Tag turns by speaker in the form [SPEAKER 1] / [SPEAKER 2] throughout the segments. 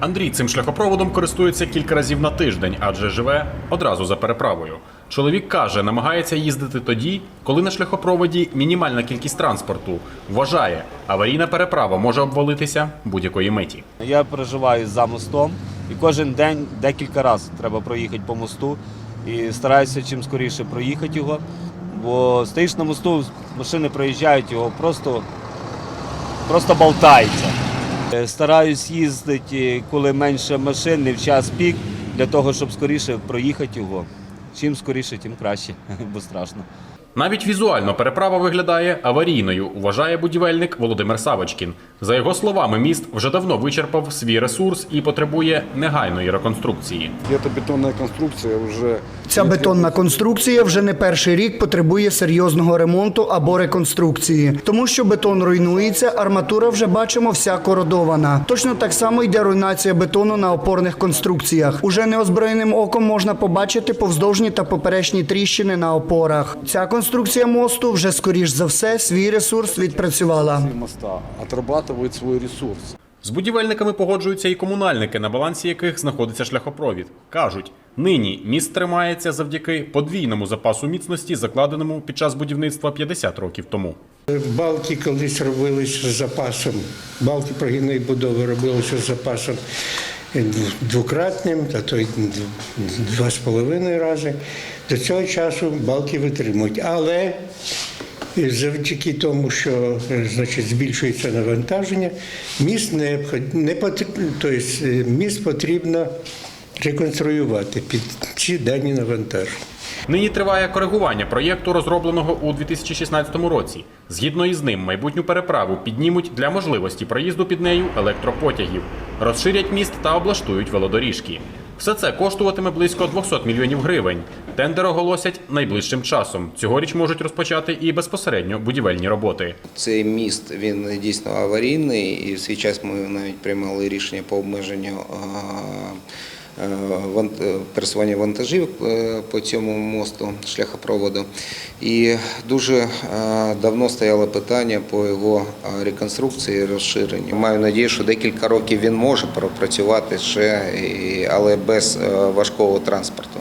[SPEAKER 1] Андрій цим шляхопроводом користується кілька разів на тиждень, адже живе одразу за переправою. Чоловік каже, намагається їздити тоді, коли на шляхопроводі мінімальна кількість транспорту. Вважає, аварійна переправа може обвалитися будь-якої миті.
[SPEAKER 2] Я проживаю за мостом і кожен день декілька разів треба проїхати по мосту. І стараюся чим скоріше проїхати його. Бо стоїш на мосту, машини проїжджають, його просто, просто болтається. Е, Стараюсь їздити, коли менше машин, не в час пік, для того, щоб скоріше проїхати його. Чим скоріше, тим краще, бо страшно.
[SPEAKER 1] Навіть візуально переправа виглядає аварійною, вважає будівельник Володимир Савочкін. За його словами, міст вже давно вичерпав свій ресурс і потребує негайної реконструкції.
[SPEAKER 3] Эта бетонная конструкция уже...
[SPEAKER 4] Ця бетонна конструкція вже не перший рік потребує серйозного ремонту або реконструкції, тому що бетон руйнується, арматура вже бачимо вся кородована. Точно так само йде руйнація бетону на опорних конструкціях. Уже неозброєним оком можна побачити повздовжні та поперечні тріщини на опорах. Ця конструкція мосту вже скоріш за все свій ресурс відпрацювала.
[SPEAKER 3] моста отрабатывает свой ресурс.
[SPEAKER 1] З будівельниками погоджуються і комунальники, на балансі яких знаходиться шляхопровід. Кажуть, нині міст тримається завдяки подвійному запасу міцності, закладеному під час будівництва 50 років тому.
[SPEAKER 5] Балки колись робилися з запасом. Балки прогінної будови робилися з запасом двократним, а то й два з половиною рази. До цього часу балки витримують. Але завдяки тому, що значить, збільшується навантаження, міст не, не потрібно, тобто, міст потрібно реконструювати під ці дані навантаження.
[SPEAKER 1] Нині триває коригування проєкту, розробленого у 2016 році. Згідно із ним, майбутню переправу піднімуть для можливості проїзду під нею електропотягів, розширять міст та облаштують велодоріжки. Все це коштуватиме близько 200 мільйонів гривень. Тендер оголосять найближчим часом. Цьогоріч можуть розпочати і безпосередньо будівельні роботи.
[SPEAKER 6] Цей міст він дійсно аварійний, і в свій час ми навіть приймали рішення по обмеженню пересування вантажів е, по цьому мосту шляхопроводу. І дуже е, давно стояло питання по його е, реконструкції і розширенню. Маю надію, що декілька років він може пропрацювати ще, але без важкого транспорту,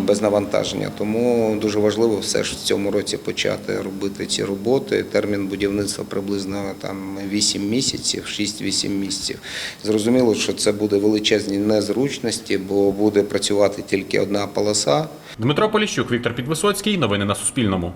[SPEAKER 6] без навантаження. Тому дуже важливо все ж в цьому році почати робити ці роботи. Термін будівництва приблизно там 8 місяців, 6-8 місяців. Зрозуміло, що це буде величезні незручності, бо буде працювати тільки одна полоса.
[SPEAKER 1] Дмитро Поліщук, Віктор Підвисоцький. Новини на Суспільному.